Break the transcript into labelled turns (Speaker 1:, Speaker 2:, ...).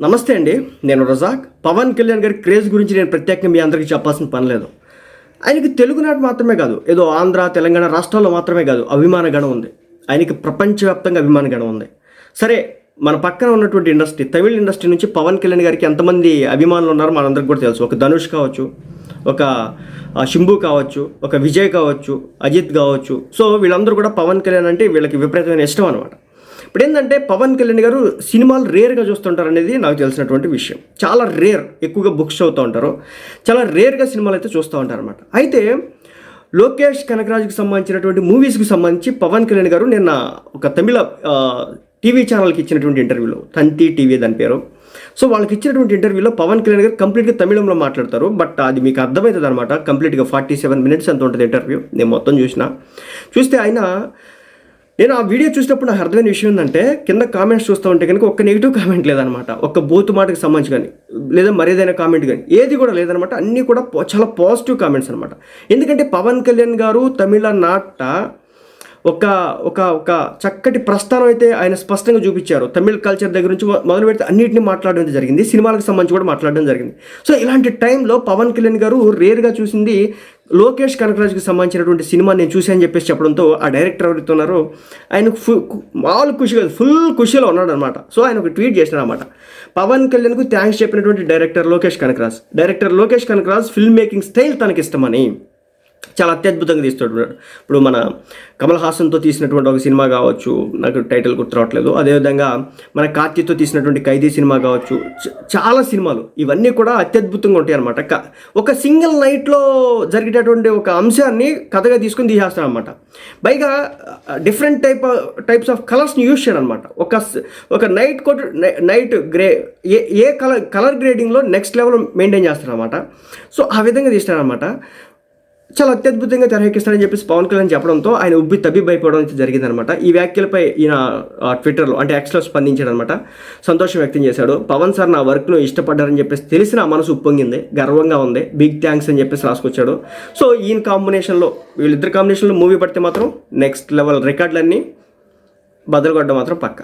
Speaker 1: నమస్తే అండి నేను రజాక్. పవన్ కళ్యాణ్ గారి క్రేజ్ గురించి నేను ప్రత్యేకంగా మీ అందరికీ చెప్పాల్సిన పని లేదు. ఆయనకి తెలుగునాడు మాత్రమే కాదు ఏదో ఆంధ్ర తెలంగాణ రాష్ట్రాల్లో మాత్రమే కాదు అభిమాన గణం ఉంది. ఆయనకి ప్రపంచవ్యాప్తంగా అభిమాన గణం ఉంది. సరే మన పక్కన ఉన్నటువంటి ఇండస్ట్రీ తమిళ ఇండస్ట్రీ నుంచి పవన్ కళ్యాణ్ గారికి ఎంతమంది అభిమానులు ఉన్నారో మనందరికి కూడా తెలుసు. ఒక ధనుష్ కావచ్చు ఒక ఆ, శంభు కావచ్చు ఒక విజయ్ కావచ్చు అజిత్ కావచ్చు. సో వీళ్ళందరూ కూడా పవన్ కళ్యాణ్ అంటే వీళ్ళకి విపరీతమైన ఇష్టం అనమాట ఇప్పుడు ఏంటంటే పవన్ కళ్యాణ్ గారు సినిమాలు రేర్గా చూస్తుంటారు అనేది నాకు తెలిసినటువంటి విషయం. చాలా రేర్ ఎక్కువగా బుక్స్ చదువుతూ ఉంటారు. చాలా రేర్గా సినిమాలు అయితే చూస్తూ ఉంటారు అనమాట అయితే లోకేష్ కనకరాజుకి సంబంధించినటువంటి మూవీస్కి సంబంధించి పవన్ కళ్యాణ్ గారు నిన్న ఒక తమిళ టీవీ ఛానల్కి ఇచ్చినటువంటి ఇంటర్వ్యూలో తంతి టీవీ దాని పేరు. సో వాళ్ళకి ఇచ్చినటువంటి ఇంటర్వ్యూలో పవన్ కళ్యాణ్ గారు కంప్లీట్గా తమిళంలో మాట్లాడతారు. బట్ అది మీకు అర్థమవుతుంది అనమాట కంప్లీట్గా ఫార్టీ సెవెన్ మినిట్స్ అంత ఉంటుంది ఇంటర్వ్యూ. నేను మొత్తం చూసిన. చూస్తే ఆయన నేను ఆ వీడియో చూసినప్పుడు నాకు అర్థమైన విషయం ఏంటంటే కింద కామెంట్స్ చూస్తూ ఉంటే కనుక ఒక్క నెగిటివ్ కామెంట్ లేదనమాట. ఒక్క బూతు మాటకి సంబంధించి కానీ లేదా మరేదైనా కామెంట్ కానీ ఏది కూడా లేదనమాట. అన్నీ కూడా చాలా పాజిటివ్ కామెంట్స్ అనమాట. ఎందుకంటే పవన్ కళ్యాణ్ గారు తమిళ నాట ఒక ఒక ఒక చక్కటి ప్రస్థానం అయితే ఆయన స్పష్టంగా చూపించారు. తమిళ కల్చర్ దగ్గర నుంచి మొదలు పెడితే అన్నింటినీ మాట్లాడడం జరిగింది. సినిమాలకు సంబంధించి కూడా మాట్లాడడం జరిగింది. సో ఇలాంటి టైంలో పవన్ కళ్యాణ్ గారు రేర్గా చూసింది లోకేష్ కనకరాజుకి సంబంధించినటువంటి సినిమా నేను చూశాను చెప్పేసి చెప్పడంతో ఆ డైరెక్టర్ ఎవరైతే ఉన్నారో ఆయన ఫుల్ మామూలు ఖుషిగా ఫుల్ ఖుషిలో ఉన్నాడు అనమాట సో ఆయన ఒక ట్వీట్ చేసినాడు అనమాట పవన్ కళ్యాణ్కు థ్యాంక్స్ చెప్పినటువంటి director Lokesh Kanagaraj. Director Lokesh Kanagaraj film making style తనకి ఇష్టమని చాలా అత్యద్భుతంగా తీస్తాడు ఇప్పుడు మన కమల్ హాసన్తో తీసినటువంటి ఒక సినిమా కావచ్చు నాకు టైటిల్ గుర్తు రావట్లేదు అదేవిధంగా మన కార్తీతో తీసినటువంటి ఖైదీ సినిమా కావచ్చు చాలా సినిమాలు. ఇవన్నీ కూడా అత్యద్భుతంగా ఉంటాయి అనమాట ఒక సింగిల్ నైట్లో జరిగేటటువంటి ఒక అంశాన్ని కథగా తీసుకొని తీసేస్తాడు అనమాట పైగా డిఫరెంట్ టైప్ టైప్స్ ఆఫ్ కలర్స్ని యూజ్ చేయడం అనమాట ఒక ఒక నైట్ కోట్ నైట్ గ్రే ఏ ఏ కలర్ కలర్ గ్రేడింగ్లో నెక్స్ట్ లెవెల్ మెయింటైన్ చేస్తాడు అనమాట సో ఆ విధంగా తీస్తాడనమాట చాలా అత్యద్భుతంగా తెరకెక్కిస్తాడని చెప్పేసి పవన్ కళ్యాణ్ చెప్పడంతో ఆయన ఉబ్బి తబ్బి భయపడడం అయితే జరిగిందనమాట. ఈ వ్యాఖ్యలపై ఈయన ట్విట్టర్లో అంటే ఎక్స్లో స్పందించాడు అనమాట సంతోషం వ్యక్తం చేశాడు. పవన్ సార్ నా వర్క్ను ఇష్టపడ్డారని చెప్పేసి తెలిసి నా మనసు ఉప్పొంగింది. గర్వంగా ఉంది. బిగ్ థ్యాంక్స్ అని చెప్పేసి రాసుకొచ్చాడు. సో ఈయన కాంబినేషన్లో వీళ్ళిద్దరు కాంబినేషన్లో మూవీ పడితే మాత్రం నెక్స్ట్ లెవెల్ రికార్డులన్నీ బదులుగొట్టడం మాత్రం పక్క.